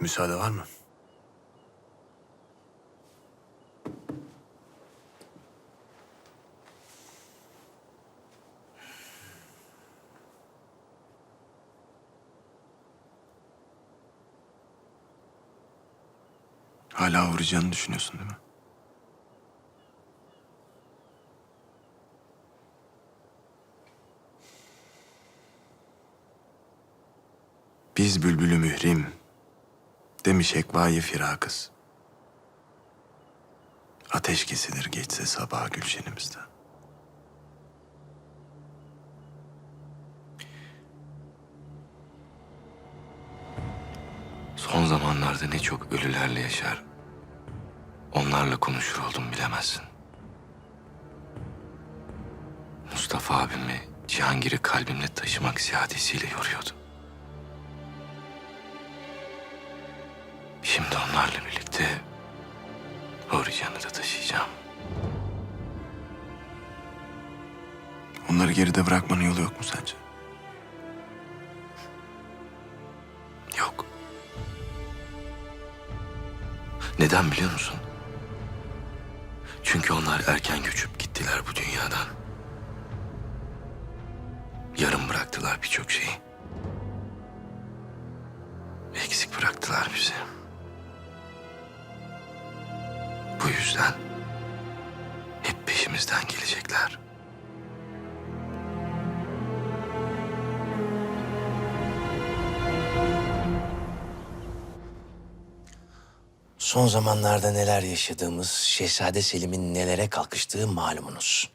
Müsaade var mı? Hala uğrayacağını düşünüyorsun değil mi? Biz bülbülü mührim, demiş ekvayı firakız. Ateş kesilir geçse sabah gülşenimizden. Son zamanlarda ne çok ölülerle yaşar. Onlarla konuşur oldum bilemezsin. Mustafa abimi Cihangir'i kalbimle taşımak ziyadesiyle yoruyordu. Şimdi onlarla birlikte Uğurcan'ı da taşıyacağım. Onları geride bırakmanın yolu yok mu sence? Yok. Neden biliyor musun? Çünkü onlar erken göçüp gittiler bu dünyadan. Yarım bıraktılar birçok şeyi. Eksik bıraktılar bizi. Yüzden hep peşimizden gelecekler. Son zamanlarda neler yaşadığımız, Şehzade Selim'in nelere kalkıştığı malumunuz.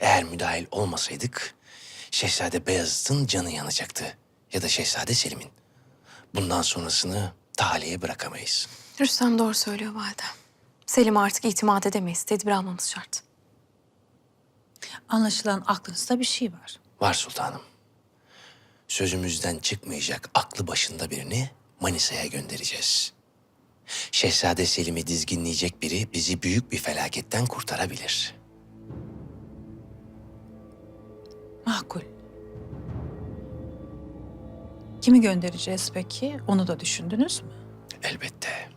Eğer müdahil olmasaydık, Şehzade Beyazıt'ın canı yanacaktı. Ya da Şehzade Selim'in. Bundan sonrasını talihe bırakamayız. Rüstem doğru söylüyor validem. Selim'e artık itimat edemeyiz. Tedbir almamız şart. Anlaşılan aklınızda bir şey var. Var sultanım. Sözümüzden çıkmayacak aklı başında birini Manisa'ya göndereceğiz. Şehzade Selim'i dizginleyecek biri bizi büyük bir felaketten kurtarabilir. Makul. Kimi göndereceğiz peki? Onu da düşündünüz mü? Elbette.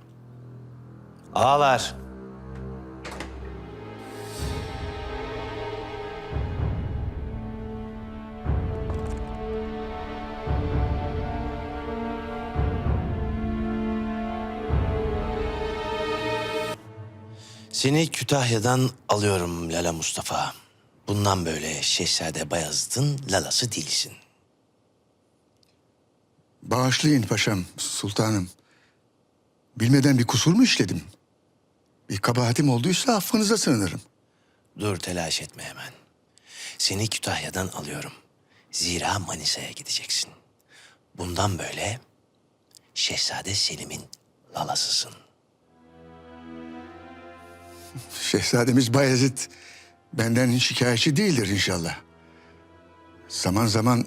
Ağalar. Seni Kütahya'dan alıyorum Lala Mustafa. Bundan böyle Şehzade Bayezid'in lalası değilsin. Bağışlayın paşam, sultanım. Bilmeden bir kusur mu işledim? Bir kabahatim olduysa affınıza sığınırım. Dur telaş etme hemen. Seni Kütahya'dan alıyorum. Zira Manisa'ya gideceksin. Bundan böyle Şehzade Selim'in lalasısın. Şehzademiz Bayezid benden şikayetçi değildir inşallah. Zaman zaman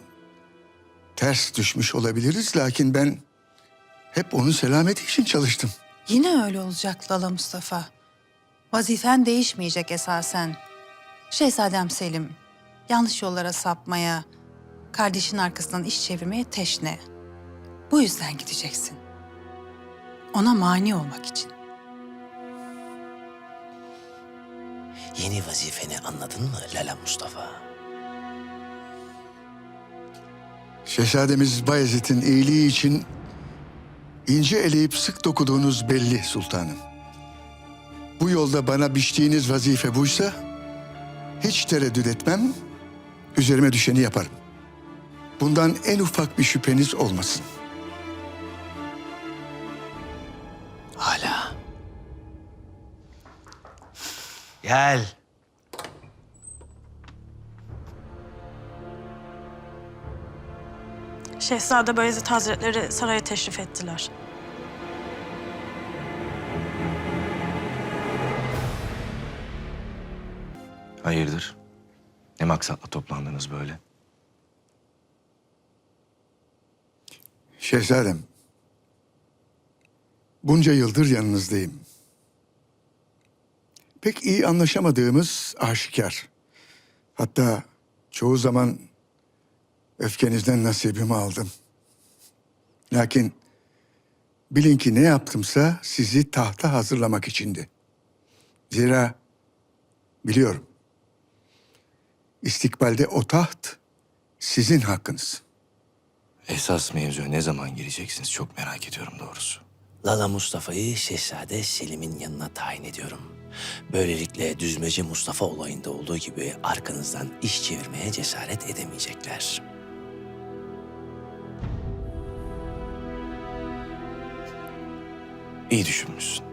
ters düşmüş olabiliriz lakin ben hep onun selameti için çalıştım. Yine öyle olacak Lala Mustafa. Vazifen değişmeyecek esasen. Şehzadem Selim, yanlış yollara sapmaya, kardeşin arkasından iş çevirmeye teşne. Bu yüzden gideceksin. Ona mani olmak için. Yeni vazifeni anladın mı Lala Mustafa? Şehzademiz Bayezid'in iyiliği için ince eleyip sık dokuduğunuz belli sultanım. Bu yolda bana biçtiğiniz vazife buysa hiç tereddüt etmem, üzerime düşeni yaparım. Bundan en ufak bir şüpheniz olmasın. Hala. Gel. Şehzade Bayezid Hazretleri saraya teşrif ettiler. Hayırdır? Ne maksatla toplandınız böyle? Şehzadem, bunca yıldır yanınızdayım. Pek iyi anlaşamadığımız aşikar. Hatta çoğu zaman öfkenizden nasibimi aldım. Lakin bilin ki ne yaptımsa sizi tahta hazırlamak içindi. Zira biliyorum. İstikbalde o taht sizin hakkınız. Esas mevzuya ne zaman gireceksiniz çok merak ediyorum doğrusu. Lala Mustafa'yı Şehzade Selim'in yanına tayin ediyorum. Böylelikle düzmeci Mustafa olayında olduğu gibi arkanızdan iş çevirmeye cesaret edemeyecekler. İyi düşünmüşsün.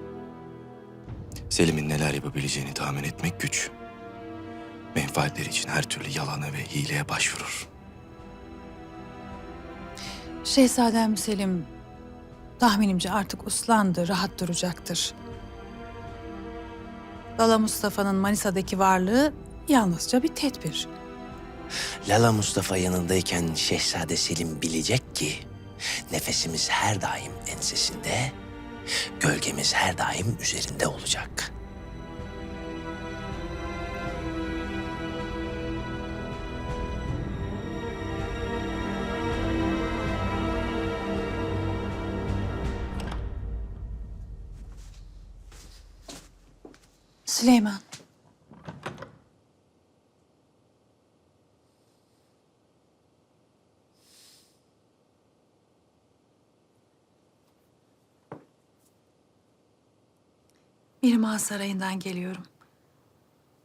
Selim'in neler yapabileceğini tahmin etmek güç. Menfaatleri için her türlü yalana ve hileye başvurur. Şehzadem Selim tahminimce artık uslandı, rahat duracaktır. Lala Mustafa'nın Manisa'daki varlığı yalnızca bir tedbir. Lala Mustafa yanındayken Şehzade Selim bilecek ki nefesimiz her daim ensesinde, gölgemiz her daim üzerinde olacak. Süleyman. Mirmağ Sarayı'ndan geliyorum.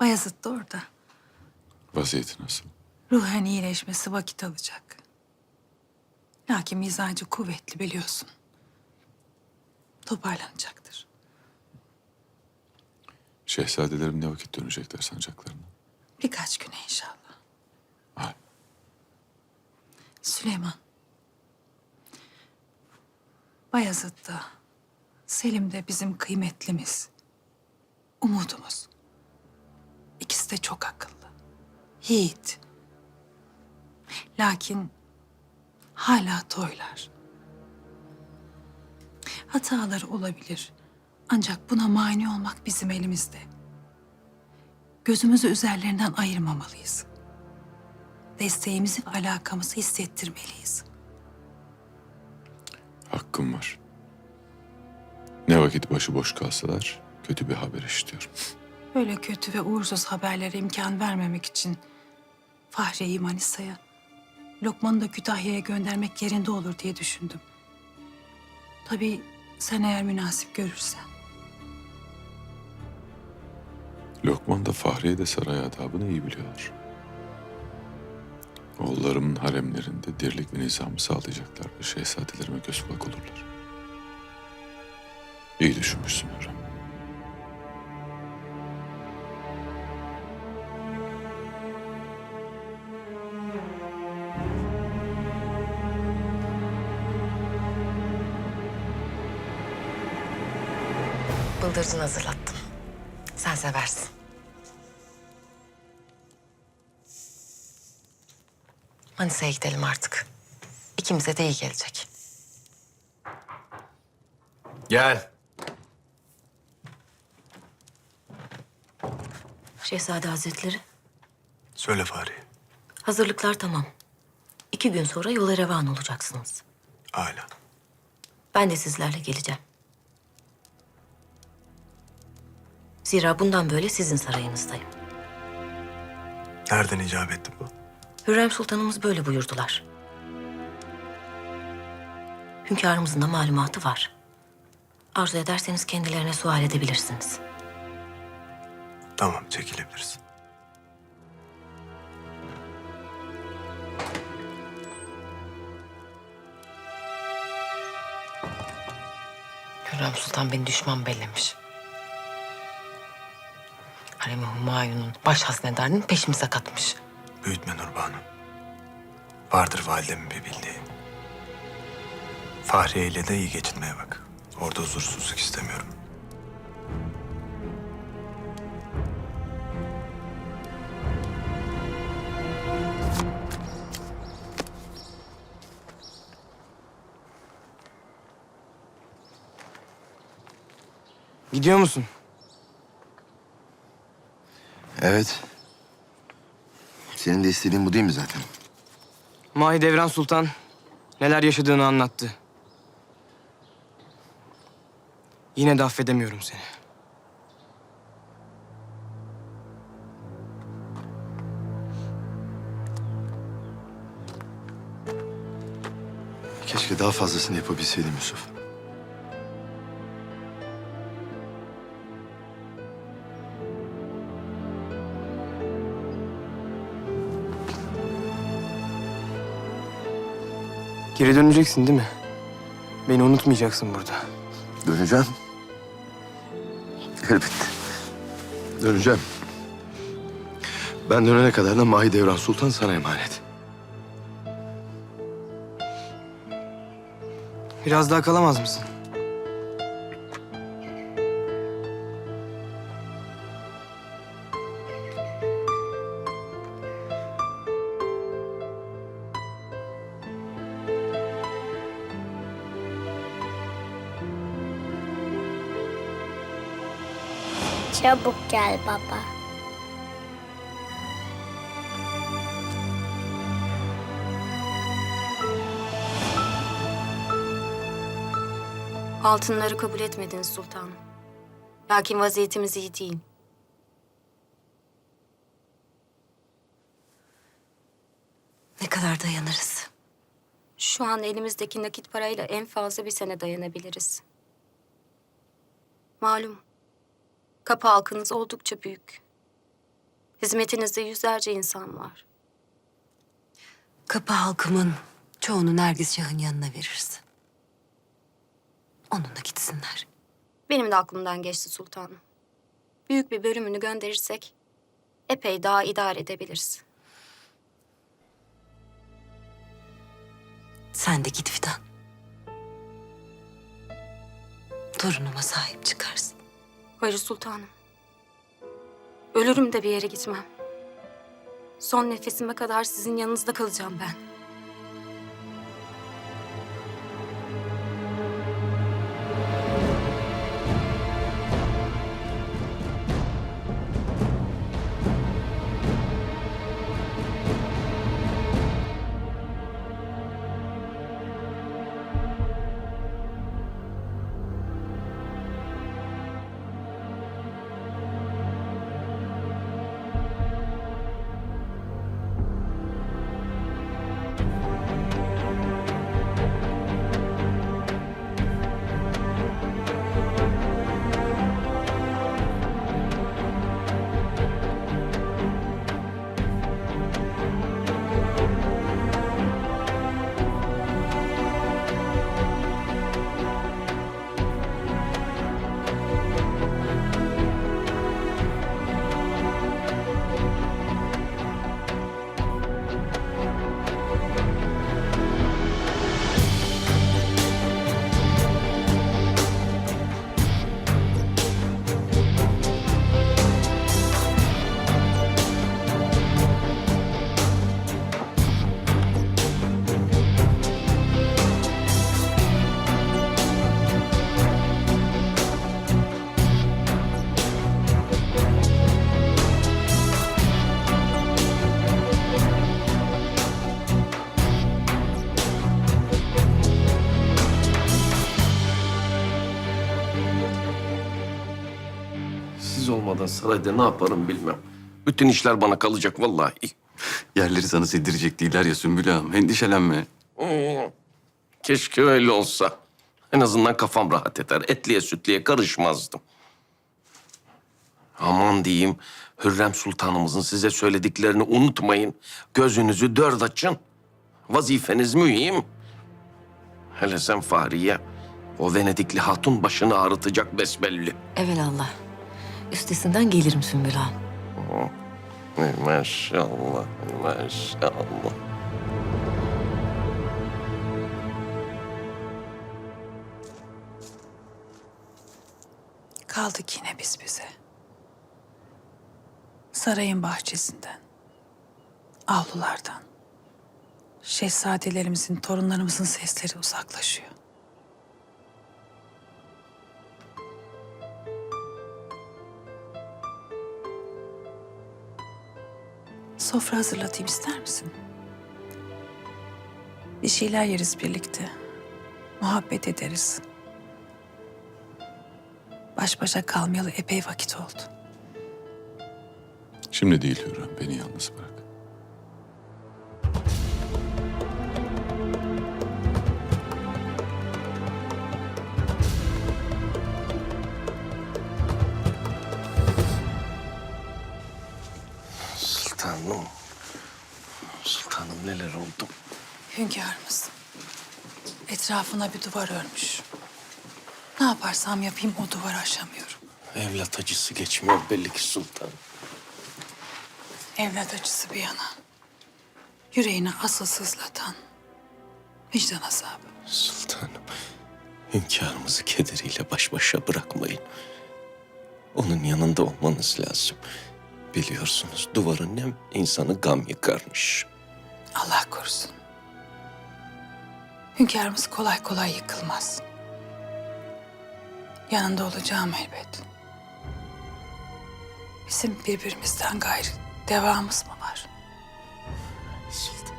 Bayezid de orada. Vaziyeti nasıl? Ruhen iyileşmesi vakit alacak. Lakin mizacı kuvvetli biliyorsun. Toparlanacaktır. Şehzadelerim ne vakit dönecekler sancaklarına? Birkaç güne inşallah. Ay, Süleyman. Bayezid da, Selim de bizim kıymetlimiz. Umudumuz. İkisi de çok akıllı. Yiğit. Lakin hala toylar. Hataları olabilir. Ancak buna mani olmak bizim elimizde. Gözümüzü üzerlerinden ayırmamalıyız desteğimizi ve alakamızı hissettirmeliyiz. hakkım var. Ne vakit başıboş kalsalar kötü bir haber işitiyorum. Böyle kötü ve uğursuz haberlere imkan vermemek için Fahriye'yi Manisa'ya, Lokman'ı da Kütahya'ya göndermek yerinde olur diye düşündüm. Tabii sen eğer münasip görürsen. Lokman da Fahriye de saray adabını iyi biliyorlar. Oğullarımın haremlerinde dirlik ve nizamı sağlayacaklar ve şehzadelerime göz kulak olurlar. İyi düşünmüşsün Hürrem. Bıldırcın hazırlattım. Sen seversin. Manisa'ya gidelim artık. İkimize de iyi gelecek. Gel. Şehzade Hazretleri, Söyle Fahri. hazırlıklar tamam. İki gün sonra yola revan olacaksınız. Hala. Ben de sizlerle geleceğim. Zira bundan böyle sizin sarayınızdayım. Nereden icap etti bu? Hürrem Sultanımız böyle buyurdular. Hünkârımızın da malumatı var. Arzu ederseniz kendilerine sual edebilirsiniz. Tamam çekilebilirsin. Hürrem Sultan beni düşman bellemiş. Harem-i Humayun'un baş haznedarının peşimize katmış. Büyütme Nurbanu. Vardır validemin bir bildiği. Fahriye ile de iyi geçinmeye bak. Orada huzursuzluk istemiyorum. Gidiyor musun? Evet. Senin de istediğin bu değil mi zaten? Mahidevran Sultan neler yaşadığını anlattı. Yine de affedemiyorum seni. Keşke daha fazlasını yapabilseydim Yusuf. Geri döneceksin değil mi? Beni unutmayacaksın burada. Döneceğim. Elbette. Döneceğim. Ben dönene kadar da Mahidevran Sultan sana emanet. Biraz daha kalamaz mısın? Çabuk gel baba. Altınları kabul etmediniz sultanım. Lakin vaziyetimiz iyi değil. Ne kadar dayanırız? Şu an elimizdeki nakit parayla en fazla bir sene dayanabiliriz. Malum, kapı halkınız oldukça büyük. Hizmetinizde yüzlerce insan var. Kapı halkımın çoğunu Nergis Şah'ın yanına veririz. Onunla gitsinler. Benim de aklımdan geçti sultanım. Büyük bir bölümünü gönderirsek epey daha idare edebiliriz. Sen de git Fidan. Torunuma sahip çıkarsın. Hayır sultanım. Ölürüm de bir yere gitmem. Son nefesime kadar sizin yanınızda kalacağım ben. Olmadan sarayda ne yaparım bilmem. Bütün işler bana kalacak vallahi. Yerleri sana sildirecek değiller ya Sümbül Ağam. Endişelenme. Hmm, Keşke öyle olsa. En azından kafam rahat eder. Etliye sütliye karışmazdım. Aman diyeyim, Hürrem Sultanımızın size söylediklerini unutmayın. Gözünüzü dört açın. Vazifeniz mühim. Hele sen Fahriye, o Venedikli hatun başını ağrıtacak besbelli. Evelallah. Üstesinden gelirim Sümbül Ağam. Ey Maşallah, maşallah. Kaldık yine biz bize. Sarayın bahçesinden, avlulardan, şehzadelerimizin, torunlarımızın sesleri uzaklaşıyor. Sofra hazırlatayım ister misin? Bir şeyler yeriz birlikte. Muhabbet ederiz. baş başa kalmayalı epey vakit oldu. Şimdi değil Hürrem. Beni yalnız bırak. Hünkârımız etrafına bir duvar örmüş. Ne yaparsam yapayım o duvarı aşamıyorum. Evlat acısı geçmiyor belli ki sultanım. Evlat acısı bir yana. Yüreğini asıl sızlatan vicdan azabı. Sultanım, hünkârımızı kederiyle baş başa bırakmayın. Onun yanında olmanız lazım. Biliyorsunuz duvarın nem insanı gam yıkarmış. Allah korusun. Hünkârımız kolay kolay yıkılmaz. Yanında olacağım elbet. Bizim birbirimizden gayrı devamız mı var? Sultan.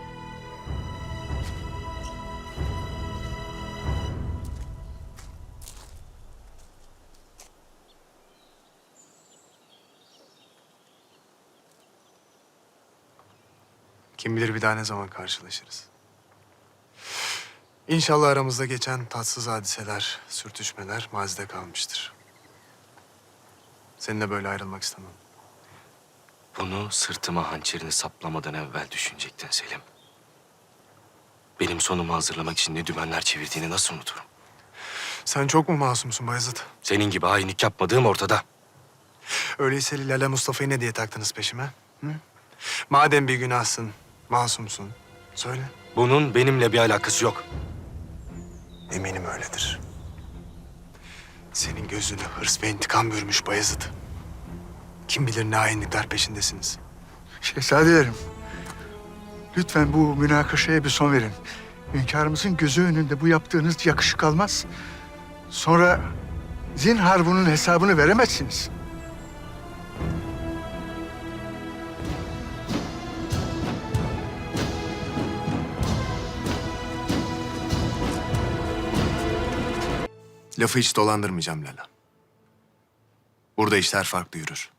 Kim bilir bir daha ne zaman karşılaşırız. İnşallah aramızda geçen tatsız hadiseler, sürtüşmeler mazide kalmıştır. Seninle böyle ayrılmak istemem. Bunu sırtıma hançerini saplamadan evvel düşünecektin Selim. Benim sonumu hazırlamak için ne dümenler çevirdiğini nasıl unuturum? Sen çok mu masumsun Bayezid? Senin gibi hainlik yapmadığım ortada. Öyleyse Lale Mustafa'yı ne diye taktınız peşime? Hı? Madem bir günahsın, masumsun. Söyle. Bunun benimle bir alakası yok. Eminim öyledir. Senin gözünü hırs ve intikam bürümüş Bayezid. Kim bilir ne hainlikler peşindesiniz. Şehzadelerim, lütfen bu münakaşaya bir son verin. Hünkârımızın gözü önünde bu yaptığınız yakışık almaz. Sonra zinhar bunun hesabını veremezsiniz. Lafı hiç dolandırmayacağım Lala. Burada işler farklı yürür.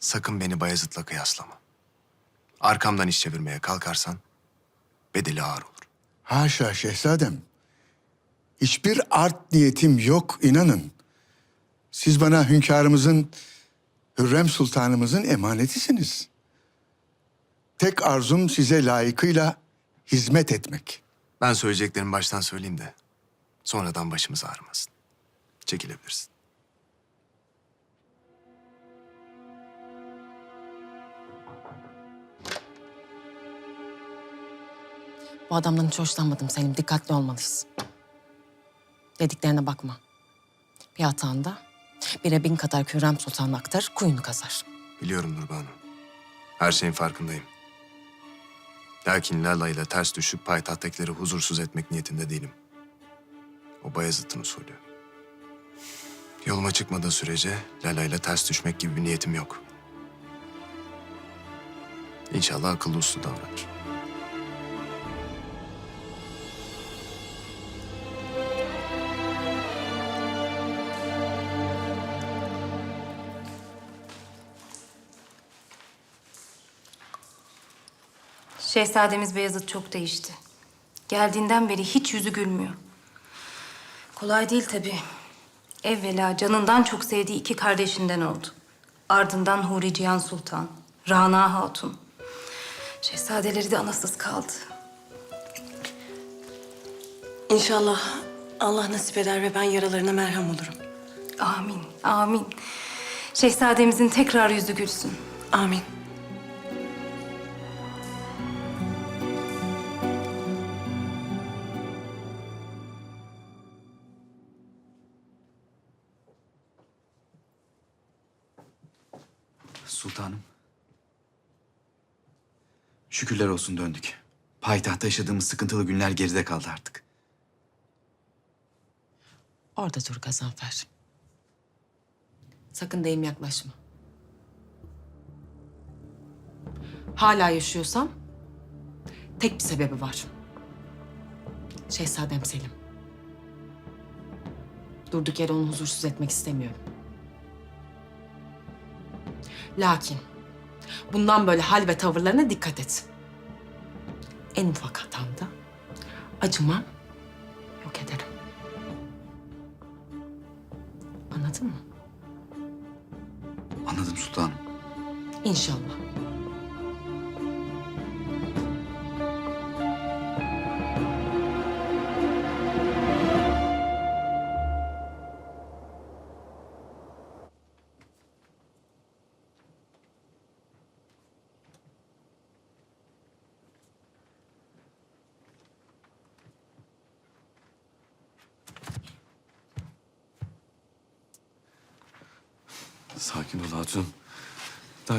Sakın beni Bayezid'le kıyaslama. Arkamdan iş çevirmeye kalkarsan bedeli ağır olur. Haşa şehzadem. Hiçbir art niyetim yok inanın. Siz bana hünkârımızın, Hürrem Sultanımızın emanetisiniz. Tek arzum size layıkıyla hizmet etmek. Ben söyleyeceklerimi baştan söyleyeyim de sonradan başımız ağrımasın. Çekilebilirsin. Bu adamdan hiç hoşlanmadım Selim. Dikkatli olmalıyız. Dediklerine bakma. Bir hatanda bire bin kadar Kürrem Sultan'ı aktarır, kuyunu kazar. Biliyorum Nurbanu. Her şeyin farkındayım. Lakin Lala ile ters düşüp payitahttakileri huzursuz etmek niyetinde değilim. O Bayezid'in usulü. Yoluma çıkmadığı sürece Lala ile ters düşmek gibi bir niyetim yok. İnşallah akıllı uslu davranır. Şehzademiz Beyazıt çok değişti. Geldiğinden beri hiç yüzü gülmüyor. Kolay değil tabii. Evvela canından çok sevdiği iki kardeşinden oldu. Ardından Huri Cihan Sultan, Rana Hatun. Şehzadeleri de anasız kaldı. İnşallah Allah nasip eder ve ben yaralarına merhem olurum. Amin, amin. Şehzademizin tekrar yüzü gülsün. Amin. Şükürler olsun döndük. Payitahtta yaşadığımız sıkıntılı günler geride kaldı artık. Orada dur Gazanfer. Sakın deyim yaklaşma. Hala yaşıyorsam tek bir sebebi var. Şehzadem Selim. Durduk yere onu huzursuz etmek istemiyorum. Lakin bundan böyle hal ve tavırlarına dikkat et. En ufak hatamda acımam, yok ederim. Anladın mı? Anladım sultanım. İnşallah.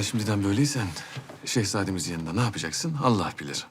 Şimdiden böyleysen şehzademizin yanında ne yapacaksın Allah bilir.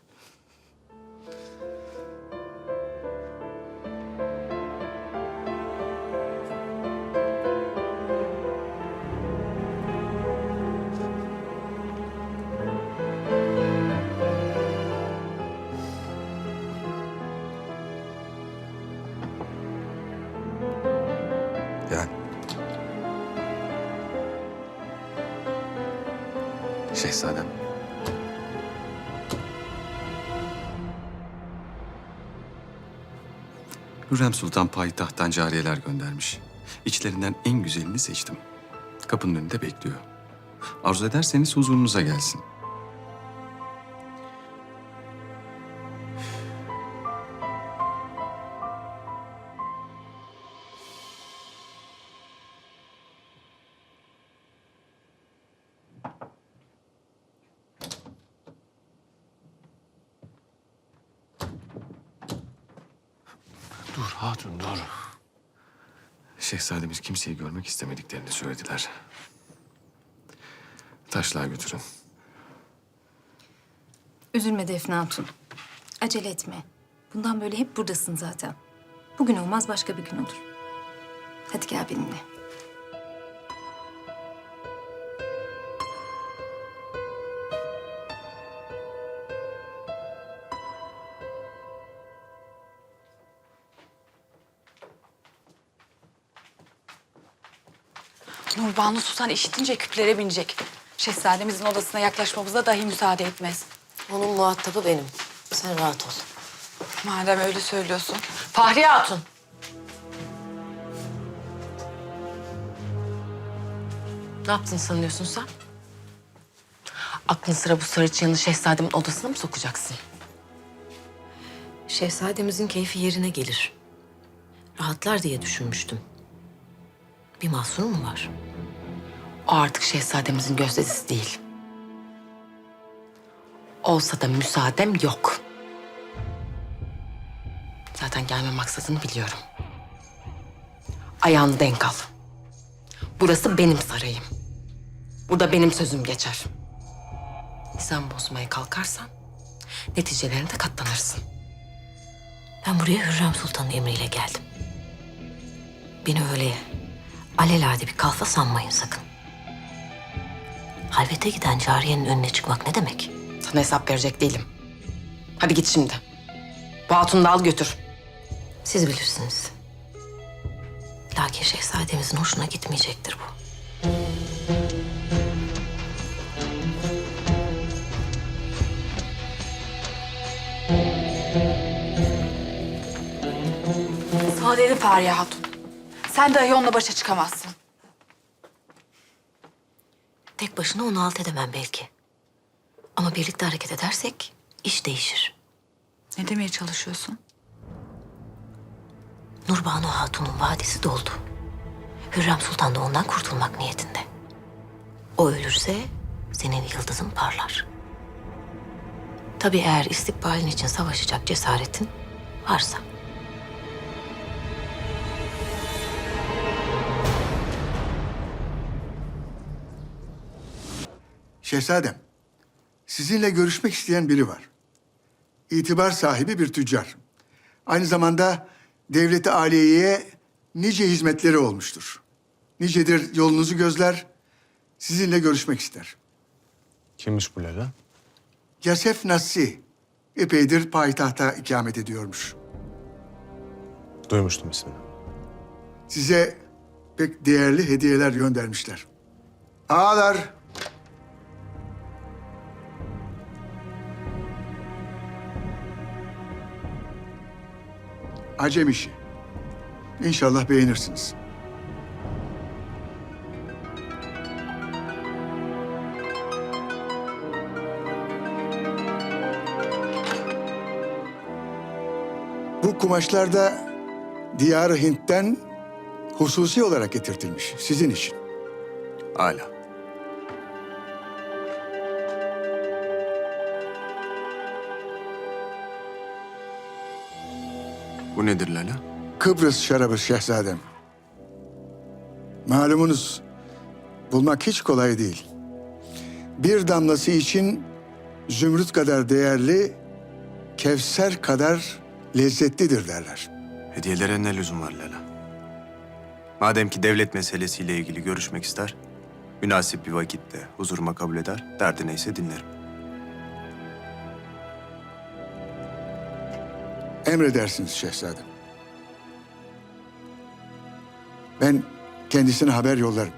Hürrem Sultan payitahttan cariyeler göndermiş. İçlerinden en güzelini seçtim. Kapının önünde bekliyor. Arzu ederseniz huzurunuza gelsin. Hatun dur. Şehzademiz kimseyi görmek istemediklerini söylediler. Taşlığa götürün. Üzülme Defne Hatun. Acele etme. Bundan böyle hep buradasın zaten. Bugün olmaz başka bir gün olur. Hadi gel benimle. Nurbanu Sultan işitince küplere binecek. Şehzademizin odasına yaklaşmamıza dahi müsaade etmez. Onun muhatabı benim. Sen rahat ol. Madem öyle söylüyorsun. Fahriye Hatun. Ne yaptın sanıyorsun sen? Aklın sıra bu sarıçığını şehzademin odasına mı sokacaksın? Şehzademizin keyfi yerine gelir. Rahatlar diye düşünmüştüm. Bir mahsur mu var? O artık şehzademizin gözdesi değil. Olsa da müsaadem yok. Zaten gelme maksadını biliyorum. Ayağını denk al. Burası benim sarayım. Burada benim sözüm geçer. Sen bozmaya kalkarsan neticelerine de katlanırsın. Ben buraya Hürrem Sultan'ın emriyle geldim. Beni öyle alelade bir kalfa sanmayın sakın. Halvete giden cariyenin önüne çıkmak ne demek? Sana hesap verecek değilim. Hadi git şimdi. Bu hatunu da al götür. Siz bilirsiniz. Lakin şehzademizin hoşuna gitmeyecektir bu. Sana dedi Fahriye Hatun. Sen dahi onunla başa çıkamazsın. Tek başına onu alt edemem belki. Ama birlikte hareket edersek iş değişir. Ne demeye çalışıyorsun? Nurbanu Hatun'un vadesi doldu. Hürrem Sultan da ondan kurtulmak niyetinde. O ölürse senin yıldızın parlar. Tabii eğer istikbalin için savaşacak cesaretin varsa. Şehzadem, sizinle görüşmek isteyen biri var. İtibar sahibi bir tüccar. Aynı zamanda devleti aliyeye nice hizmetleri olmuştur. Nicedir yolunuzu gözler, sizinle görüşmek ister. Kimmiş bu Lala? Yasef Nassi, epeydir payitahta ikamet ediyormuş. Duymuştum ismini. Size pek değerli hediyeler göndermişler. Ağalar, acem işi. İnşallah beğenirsiniz. Bu kumaşlar da Diyar-ı Hint'ten hususi olarak getirtilmiş sizin için. Hala. Bu nedir Lala? Kıbrıs şarabı şehzadem. Malumunuz bulmak hiç kolay değil. Bir damlası için zümrüt kadar değerli, kevser kadar lezzetlidir derler. Hediyelere ne lüzum var Lala? Madem ki devlet meselesiyle ilgili görüşmek ister, münasip bir vakitte huzuruma kabul eder, derdi neyse dinlerim. Emredersiniz şehzadem. Ben kendisine haber yollarım.